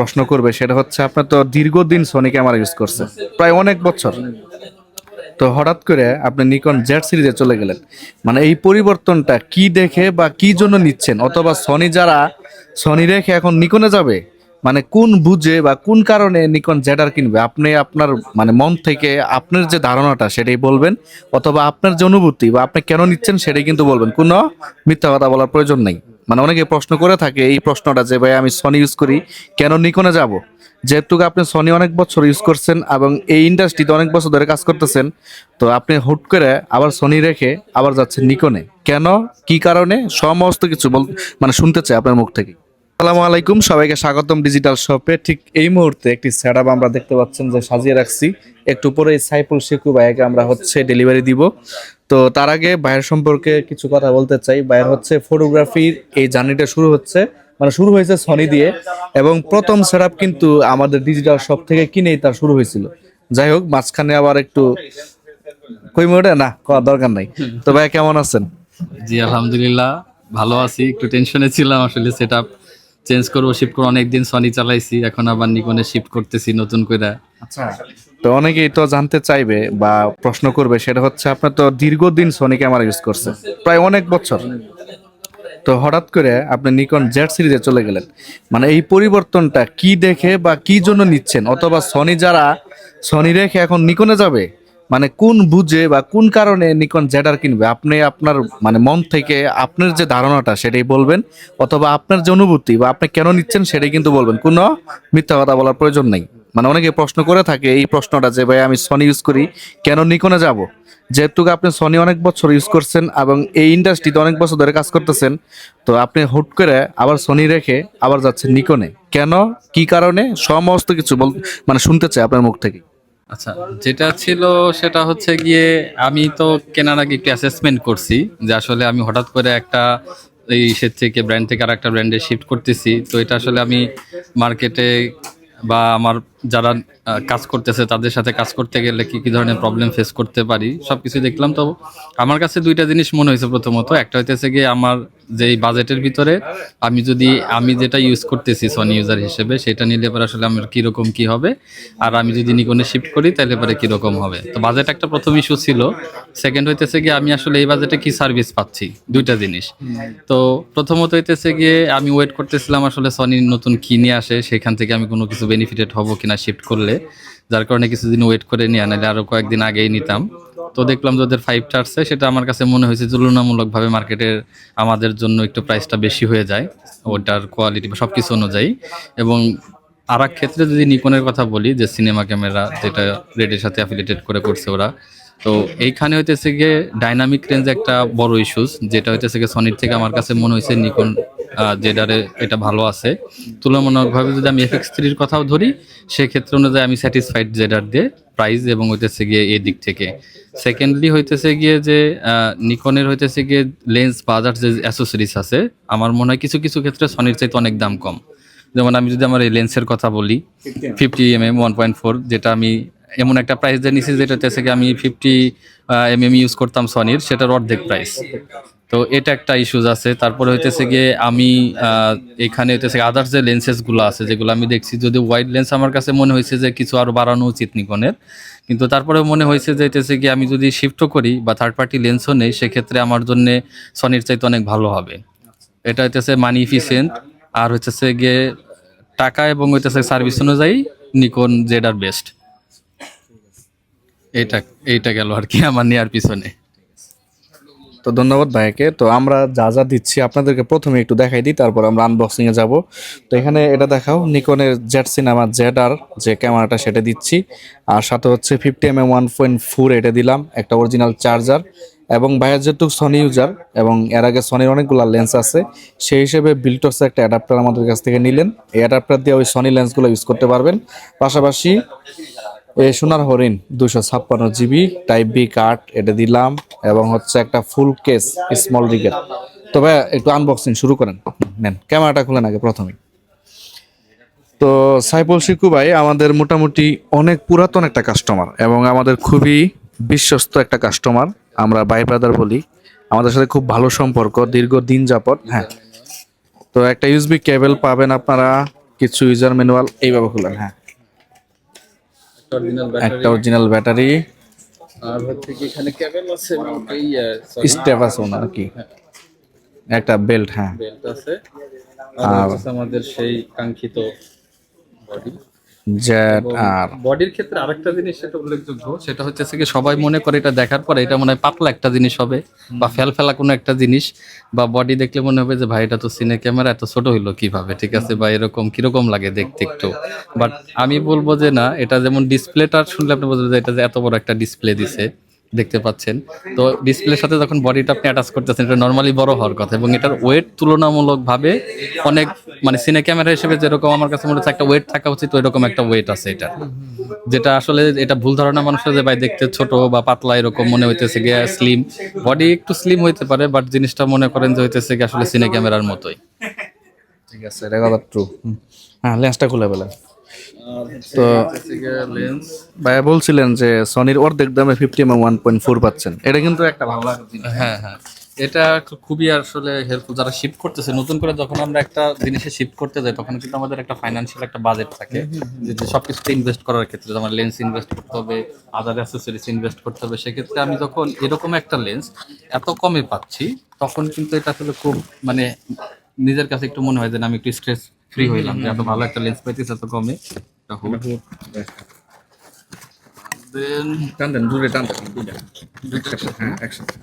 প্রশ্ন করবে সেটা হচ্ছে, আপনার তো দীর্ঘদিন সোনি ক্যামেরা ইউজ করছে, প্রায় অনেক বছর। তো হঠাৎ করে আপনি নিকন জেড সিরিজে চলে গেলেন। মানে এই পরিবর্তনটা কি দেখে বা কি জন্য নিচ্ছেন? অথবা সনি যারা সনি রেখে এখন নিকনে যাবে মানে কোন বুঝে বা কোন কারণে নিকন জেডার কিনবে? আপনি আপনার মানে মন থেকে আপনার যে ধারণাটা সেটাই বলবেন, অথবা আপনার যে অনুভূতি বা আপনি কেন নিচ্ছেন সেটাই কিন্তু বলবেন। কোনো মিথ্যা কথা বলার প্রয়োজন নেই। মানে অনেকে প্রশ্ন করে থাকে, এই প্রশ্নটা যে, ভাই, আমি সনি ইউজ করি, কেন নিকোনে যাব? যেহেতু আপনি সনি অনেক বছর ইউজ করছেন এবং এই ইন্ডাস্ট্রিতে অনেক বছর ধরে কাজ করতেছেন, তো আপনি হুট করে আবার সনি রেখে আবার যাচ্ছেন নিকোনে কেন? কি কারণে? সমস্ত কিছু বল মানে শুনতে চাই আপনার মুখ থেকে। আসসালামু আলাইকুম, সবাইকে স্বাগতম ডিজিটাল শপে। ঠিক এই মুহূর্তে একটি সেটআপ আমরা দেখতে পাচ্ছেন যে সাজিয়ে রাখছি। একটু পরে সাইফুল শিকু ভাইকে আমরা হচ্ছে ডেলিভারি দিব। তো তার আগে ভাইয়ের সম্পর্কে কিছু কথা বলতে চাই। ভাইয়ের হচ্ছে ফটোগ্রাফির এই জার্নিটা শুরু হচ্ছে মানে শুরু হয়েছে সনি দিয়ে। এবং প্রথম সেটআপ কিন্তু আমাদের ডিজিটাল শপ থেকে কিনেই তার শুরু হয়েছিল। যাই হোক, মাঝখানে আবার একটু কই মোটে না দরকার নাই। তো ভাই কেমন আছেন? জি, আলহামদুলিল্লাহ, ভালো আছি। একটু টেনশনে ছিলাম আসলে সেট আপ চেঞ্জ করব শিফট করব। অনেকদিন সনি চালাইছি এখন আবার নিকনে শিফট করতেছি নতুন করে আচ্ছা। তো অনেকেই তো জানতে চাইবে বা প্রশ্ন করবে সেটা হচ্ছে আপনার তো দীর্ঘদিন সনি ক্যামেরা ইউজ করছে প্রায় অনেক বছর। তো হঠাৎ করে আপনি নিকন জেড সিরিজে চলে গেলেন। মানে এই পরিবর্তনটা কি দেখে বা কি জন্য নিচ্ছেন? অথবা সনি যারা সনি রেখে এখন নিকনে যাবে? মানে কোন বুঝে বা কোন কারণে নিকন জেডার কিনবে? আপনি আপনার মানে মন থেকে আপনার যে ধারণাটা সেটাই বলবেন, অথবা আপনার যে অনুভূতি বা আপনি কেন নিচ্ছেন সেটাই কিন্তু বলবেন। কোনো মিথ্যা কথা বলার প্রয়োজন নেই। মানে অনেকে প্রশ্ন করে থাকে এই প্রশ্নটা যে, ভাই, আমি সনি ইউজ করি, কেন নিকনে যাব? যেহেতু আপনি সনি অনেক বছর ইউজ করছেন এবং এই ইন্ডাস্ট্রিতে অনেক বছর ধরে কাজ করতেছেন, তো আপনি হুট করে আবার সনি রেখে আবার যাচ্ছেন নিকনে। কেন? কি কারণে? সমস্ত কিছু বল মানে শুনতে চাই আপনার মুখ থেকে। আচ্ছা যেটা ছিল সেটা হচ্ছে গিয়ে আমি তো কেনার আগে একটু অ্যাসেসমেন্ট করছি যে আসলে আমি হঠাৎ করে একটা এই সেট থেকে ব্র্যান্ড থেকে আর একটা ব্র্যান্ডে শিফট করতেছি। তো এটা আসলে আমি মার্কেটে বা আমার যারা কাজ করতেছে, তাদের সাথে কাজ করতে গেলে কি কি ধরনের প্রবলেম ফেস করতে পারি, সবকিছু দেখলাম। তো আমার কাছে দুইটা জিনিস মনে হয়েছে প্রথমত। একটা হইতেছে গিয়ে আমার যে বাজেটের ভিতরে আমি যদি, আমি যেটা ইউজ করতেছি সনি ইউজার হিসেবে, সেটা নিলে পরে আসলে আমার কীরকম কি হবে? আর আমি যদি নিকনে শিফট করি, তাহলে পরে কীরকম হবে? তো বাজেট একটা প্রথম ইস্যু ছিল। সেকেন্ড হইতেছে গিয়ে আমি আসলে এই বাজেটে কি সার্ভিস পাচ্ছি? দুইটা জিনিস। তো প্রথমত হইতেছে গিয়ে আমি ওয়েট করতেছিলাম আসলে সনি নতুন কি নিয়ে আসে, সেখান থেকে আমি কোনো কিছু বেনিফিটেড হব কিনা। শিফট করলে, যার কারণে কিছুদিন ওয়েট করে নিয়ে, নাহলে আরও কয়েকদিন আগেই নিতাম। তো দেখলাম যে ওদের ফাইভটা আসছে, সেটা আমার কাছে মনে হয়েছে তুলনামূলকভাবে মার্কেটের আমাদের জন্য একটু প্রাইসটা বেশি হয়ে যায়, ওটার কোয়ালিটি বা সব কিছু অনুযায়ী। এবং আর এক ক্ষেত্রে যদি নিকনের কথা বলি, যে সিনেমা ক্যামেরা যেটা রেডের সাথে অ্যাফিলিয়েটেড করে করছে ওরা, তো এইখানে হইতেছে গিয়ে ডাইনামিক রেঞ্জ একটা বড় ইস্যুস যেটা হইতেছে গিয়ে সনির থেকে আমার কাছে মনে হয়েছে নিকন যেটারে এটা ভালো আছে। তুলনামূলকভাবে যদি আমি এফএক্স থ্রির কথাও ধরি সেক্ষেত্রে অনুযায়ী আমি স্যাটিসফাইড জেডার দিয়ে প্রাইস এবং হইতেছে গিয়ে এই দিক থেকে। সেকেন্ডলি হইতেছে গিয়ে যে নিকনের হইতেছে গিয়ে লেন্স বাজার যে অ্যাসেসরিজ আছে আমার মনে হয় কিছু কিছু ক্ষেত্রে সনির চাইতে অনেক দাম কম। যেমন আমি যদি আমার এই লেন্সের কথা বলি fifty M M one point four যেটা আমি এমন একটা প্রাইস দিয়ে নিছি যেটা হচ্ছে আমি ফিফটি এম এম ইউজ করতাম সনির সেটার অর্ধেক প্রাইস তো এটা একটা ইস্যুজ আছে। তারপরে হইতেছে গিয়ে আমি এখানে হইতেছে আদার্স যে লেন্সেসগুলো আছে, যেগুলো আমি দেখছি, যদি ওয়াইড লেন্স আমার কাছে মনে হয়েছে যে কিছু আরও বাড়ানো উচিত নিকনের কিন্তু তারপরে মনে হয়েছে যে হইতেছে গিয়ে আমি যদি শিফটও করি বা থার্ড পার্টি লেন্সও নেই, সেক্ষেত্রে আমার জন্য সনির চাইতে অনেক ভালো হবে। এটা হইতেছে মানি ইফিসিয়েন্ট আর হইতেছে গিয়ে টাকা এবং হইতেছে সার্ভিস অনুযায়ী নিকন জেড আর বেস্ট এটা, এইটা গেল আর কি আমার নেওয়ার পিছনে। তো ধন্যবাদ ভাইকে তো আমরা যা যা দিচ্ছি আপনাদেরকে প্রথমে একটু দেখাই দিই, তারপর আমরা আনবক্সিং এ যাব। তো এখানে এটা দেখাও, নিকনের জেড সিনেমা জেড আর যে ক্যামেরাটা সেটা দিচ্ছি। আর সাথে হচ্ছে fifty M M one point four এটা দিলাম, একটা অরিজিনাল চার্জার এবং ভাইয়ের যেহেতু সনি ইউজার এবং এর আগে সনির অনেকগুলো লেন্স আছে, সেই হিসেবে বিল্টস একটা অ্যাডাপ্টার আমাদের কাছ থেকে নিলেন। এই অ্যাডাপ্টার দিয়ে ওই সনি লেন্সগুলো ইউজ করতে পারবেন। পাশাপাশি এই সোনার হরিণ দুশো ছাপ্পান্ন জিবি টাইপ বি কার্ড এটা দিলাম, এবং হচ্ছে একটা ফুল কেস স্মল রিগের তবে একটু আনবক্সিং শুরু করেন। নেন, ক্যামেরাটা খুলেন আগে প্রথমেই। তো সাইফুল শিকু ভাই, আমাদের মোটামুটি অনেক পুরাতন একটা কাস্টমার এবং আমাদের খুবই বিশ্বস্ত একটা কাস্টমার আমরা ভাই ব্রাদার বলি। আমাদের সাথে খুব ভালো সম্পর্ক দীর্ঘ দিন যাবত হ্যাঁ। তো একটা ইউএসবি কেবল পাবেন আপনারা, কিছু ইউজার ম্যানুয়াল এইভাবে খুলেন হ্যাঁ। একটা অরিজিনাল ব্যাটারি আর হচ্ছে কি এখানে কেবল আছে এবং এই স্টেপ আছে ওনার কি। একটা বেল্ট হ্যাঁ। বেল্ট আছে। আর আমাদের সেই কাঙ্ক্ষিত বডি জেট আর। বডির ক্ষেত্রে আরেকটা জিনিস সেটা উল্লেখযোগ্য সেটা হচ্ছে কি সবাই মনে করে এটা দেখার পরে এটা মনে হয় পাতলা একটা জিনিস হবে বা ফেলফেলা কোনো একটা জিনিস বা বডি দেখলে মনে হবে যে ভাই এটা তো সিনে ক্যামেরা এত ছোট হইল কীভাবে? ঠিক আছে বা এরকম কীরকম লাগে দেখতে একটু? বাট আমি বলব যে না এটা যেমন ডিসপ্লেটা শুনলে আপনি বলবেন যে এটা যে এত বড় একটা ডিসপ্লে দিছে। দেখতে পাচ্ছেন। তো ডিসপ্লের সাথে যখন বডিটা আপনি অ্যাটাচ করতেছেন, এটা নর্মালি বড় হওয়ার কথা এবং এটার ওয়েট তুলনামূলকভাবে অনেক মানে সিনে ক্যামেরা হিসেবে যেরকম আমার কাছে মনে হচ্ছে একটা ওয়েট থাকা উচিত, ওইরকম একটা ওয়েট আছে এটা। যেটা আসলে এটা ভুল ধারণা মানুষের যে ভাই দেখতে ছোট বা পাতলা এরকম মনে হইতেছে গিয়ে স্লিম বডি একটু স্লিম হইতে পারে বাট জিনিসটা মনে করেন যে হইতেছে কি আসলে সিনে ক্যামেরার মতোই। ঠিক আছে এটা কথা ট্রু হ্যাঁ লেন্সটা খুলে ফেলেন। তো লেন্স ভাইয়া বলছিলেন যে সনির অর্ধেক দামে fifty M one point four পাচ্ছেন। এটা কিন্তু একটা ভালো লাগার জিনিস। হ্যাঁ হ্যাঁ। এটা খুবই আসলে হেল্পফুল যারা শিফট করতেছে নতুন করে যখন আমরা একটা জিনিসে শিফট করতে যাই তখন কিন্তু আমাদের একটা ফাইন্যান্সিয়াল একটা বাজেট থাকে। যে যে সবকিছুতে ইনভেস্ট করার ক্ষেত্রে যেমন লেন্স ইনভেস্ট করতে হবে আদার অ্যাসেসরিজ ইনভেস্ট করতে হবে সেক্ষেত্রে আমি যখন এরকম একটা লেন্স এত কমে পাচ্ছি তখন কিন্তু এটা আসলে খুব মানে নিজের কাছে একটু মনে হয় যে আমি একটু স্ট্রেস ফ্রি হইলাম যে এত ভালো একটা লেন্স পাইতেছে এত কমে। দেন টান দেন দূরে টান দেন। দুইটা হ্যাঁ একসাথে।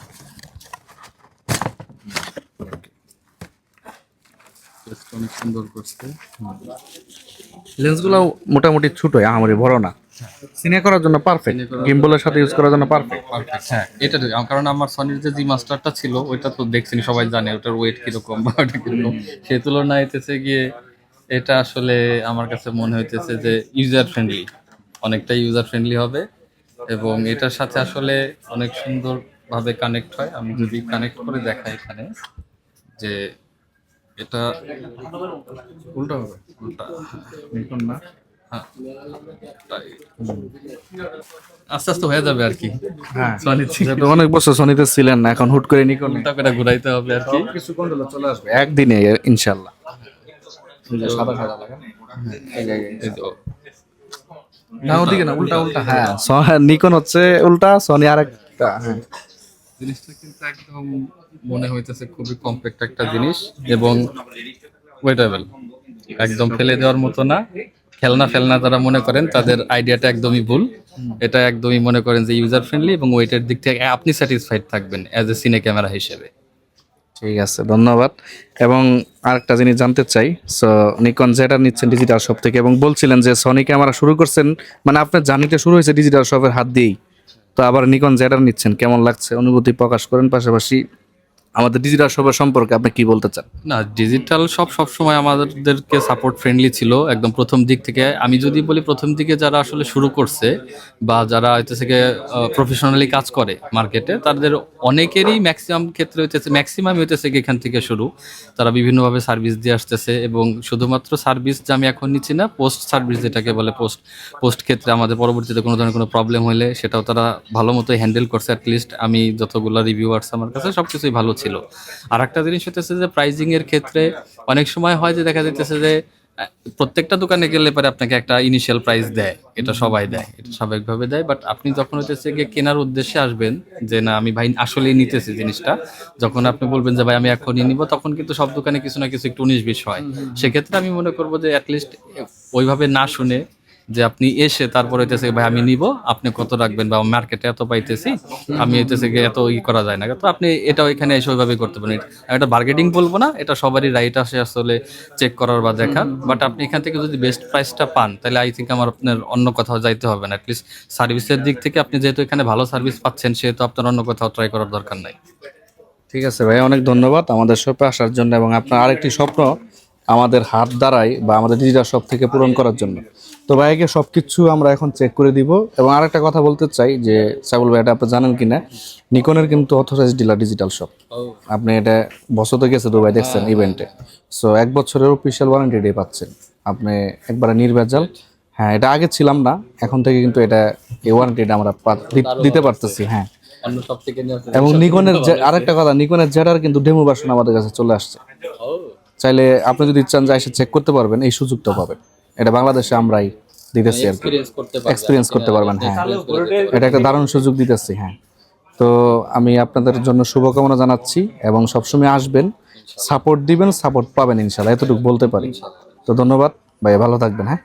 অনেক সুন্দর করছে। লেন্সগুলো মোটামুটি ছোটই আমারই বড় না। সিনে করার জন্য পারফেক্ট গিম্বলের সাথে ইউজ করার জন্য পারফেক্ট পারফেক্ট হ্যাঁ এটা কারণ আমার সনির যে জি মাস্টারটা ছিল ওইটা তো দেখছেন সবাই জানে ওটার ওয়েট কীরকম বা ওটা কীরকম। সেই তুলনায় হইতেছে গিয়ে এটা আসলে আমার কাছে মনে হইতেছে যে ইউজার ফ্রেন্ডলি অনেকটাই ইউজার ফ্রেন্ডলি হবে এবং এটার সাথে আসলে অনেক সুন্দর ভাবে কানেক্ট হয়। আমি যদি কানেক্ট করে দেখাই এখানে যে এটা উল্টা হবে। উল্টা না। হ্যাঁ আস্তে আস্তে হয়ে যাবে আর কি। হ্যাঁ। অনেক বছর সনিতে ছিলেন না এখন হুট করে নিকন ঘুরাইতে হবে আর কি। কিছু চলে আসবে একদিনে ইনশাল্লাহ সাদা সাদা লাগান না? ওদিকে না উল্টা উল্টা। হ্যাঁ নিকন। হচ্ছে উল্টা সনি আরেকটা হ্যাঁ। জিনিসটা কিন্তু একদম মনে হইতেছে খুবই কম্প্যাক্ট একটা জিনিস এবং ওয়েটেবল একদম ফেলে দেওয়ার মতো না। খেলনা ফেলনা যারা মনে করেন তাদের আইডিয়াটা একদমই ভুল। এটা একদমই মনে করেন যে ইউজার ফ্রেন্ডলি এবং ওয়েটের দিক থেকে আপনি স্যাটিসফাইড থাকবেন অ্যাজ এ সিনে ক্যামেরা হিসেবে। ঠিক আছে, ধন্যবাদ। এবং আরেকটা জিনিস জানতে চাই সো নিকন জেটার নিচ্ছেন ডিজিটাল শপ থেকে, এবং বলছিলেন যে সনি ক্যামেরা শুরু করছেন মানে আপনার জার্নিটা শুরু হয়েছে ডিজিটাল শপের হাত দিয়েই, তো আবার নিকন জেটার নিচ্ছেন কেমন লাগছে? অনুভূতি প্রকাশ করেন পাশাপাশি। আমাদের ডিজিটাল শপের সম্পর্কে আপনি কি বলতে চান? না ডিজিটাল সব সবসময় আমাদেরকে সাপোর্ট ফ্রেন্ডলি ছিল একদম প্রথম দিক থেকে। আমি যদি বলি প্রথম দিকে যারা আসলে শুরু করছে বা যারা হইতেছে প্রফেশনালি কাজ করে মার্কেটে তাদের অনেকেরই ম্যাক্সিমাম ক্ষেত্রে হইতেছে ম্যাক্সিমাম হইতেছে এখান থেকে শুরু। তারা বিভিন্নভাবে সার্ভিস দিয়ে আসতেছে এবং শুধুমাত্র সার্ভিস যে আমি এখন নিচ্ছি না পোস্ট সার্ভিস যেটাকে বলে পোস্ট পোস্ট ক্ষেত্রে আমাদের পরবর্তীতে কোনো ধরনের কোনো প্রবলেম হলে সেটাও তারা ভালো মতো হ্যান্ডেল করছে অ্যাটলিস্ট আমি যতগুলো রিভিউ আসছে আমার কাছে সব কিছুই ভালো ছিল। আর একটা জিনিস হতেছে যে প্রাইজিং এর ক্ষেত্রে অনেক সময় হয় যে দেখা যাইতেছে যে প্রত্যেকটা দোকানে গেলে পরে আপনাকে একটা ইনিশিয়াল প্রাইস দেয়। এটা সবাই দেয় এটা স্বাভাবিকভাবে দেয়। বাট আপনি যখন হইতেছে গিয়ে কেনার উদ্দেশ্যে আসবেন যে না আমি ভাই আসলেই নিতেছি জিনিসটা। যখন আপনি বলবেন যে ভাই আমি এখনই নিব তখন কিন্তু সব দোকানে কিছু না কিছু একটু উনিশ বিশ হয়। সেক্ষেত্রে আমি মনে করব যে অ্যাটলিস্ট ওইভাবে না শুনে যে আপনি এসে তারপর হইতেছে ভাই, আমি নিব, আপনি কত রাখবেন বা মার্কেটে এত পাইতেছি, আমি হইতেছে এত ই করা যায় না। তো আপনি এটা ওইখানে এসে ওইভাবে করতে পারেন। এটা বার্গেটিং বলব না, এটা সবারই রাইট আসে আসলে চেক করার বা দেখার। বাট আপনি এখান থেকে যদি বেস্ট প্রাইসটা পান, তাহলে আই থিঙ্ক আমার আপনার অন্য কোথাও যাইতে হবে না। অ্যাটলিস্ট সার্ভিসের দিক থেকে আপনি যেহেতু এখানে ভালো সার্ভিস পাচ্ছেন, সেহেতু আপনার অন্য কোথাও ট্রাই করার দরকার নাই। ঠিক আছে, ভাই, অনেক ধন্যবাদ আমাদের শপে আসার জন্য এবং আপনার আরেকটি স্বপ্ন আমাদের হাত দ্বারাই বা আমাদের ডিজিটাল শপ থেকে পূরণ করার জন্য। তো ভাইকে সব কিছু আমরা এখন চেক করে দিব। এবং আরেকটা কথা বলতে চাই যে সাইবুল ভাই এটা আপনি জানেন কিনা? নিকনের কিন্তু অথরাইজ ডিলার ডিজিটাল শপ আপনি এটা বছর তো গেছে দুবাই দেখছেন ইভেন্টে সো এক বছরের অফিসিয়াল ওয়ারেন্টি ডে পাচ্ছেন। আপনি একবারে নির্ভেজাল। হ্যাঁ এটা আগে ছিলাম না। এখন থেকে কিন্তু এটা এই ওয়ারেন্টিটা আমরা দিতে পারতেছি হ্যাঁ। এবং নিকনের আরেকটা কথা নিকনের জেডার কিন্তু ডেমো ভার্সন আমাদের কাছে চলে আসছে। চাইলে আপনি যদি চান যে এসে চেক করতে পারবেন এই সুযোগটা পাবেন। এটা বাংলাদেশে আমরাই দিতেছি আর কি। এক্সপিরিয়েন্স করতে পারবেন এক্সপিরিয়েন্স করতে পারবেন হ্যাঁ। এটা একটা দারুণ সুযোগ দিতেছি হ্যাঁ। তো আমি আপনাদের জন্য শুভকামনা জানাচ্ছি এবং সবসময় আসবেন সাপোর্ট দিবেন সাপোর্ট পাবেন ইনশাল্লাহ এতটুকু বলতে পারি। তো ধন্যবাদ ভাইয়া ভালো থাকবেন হ্যাঁ।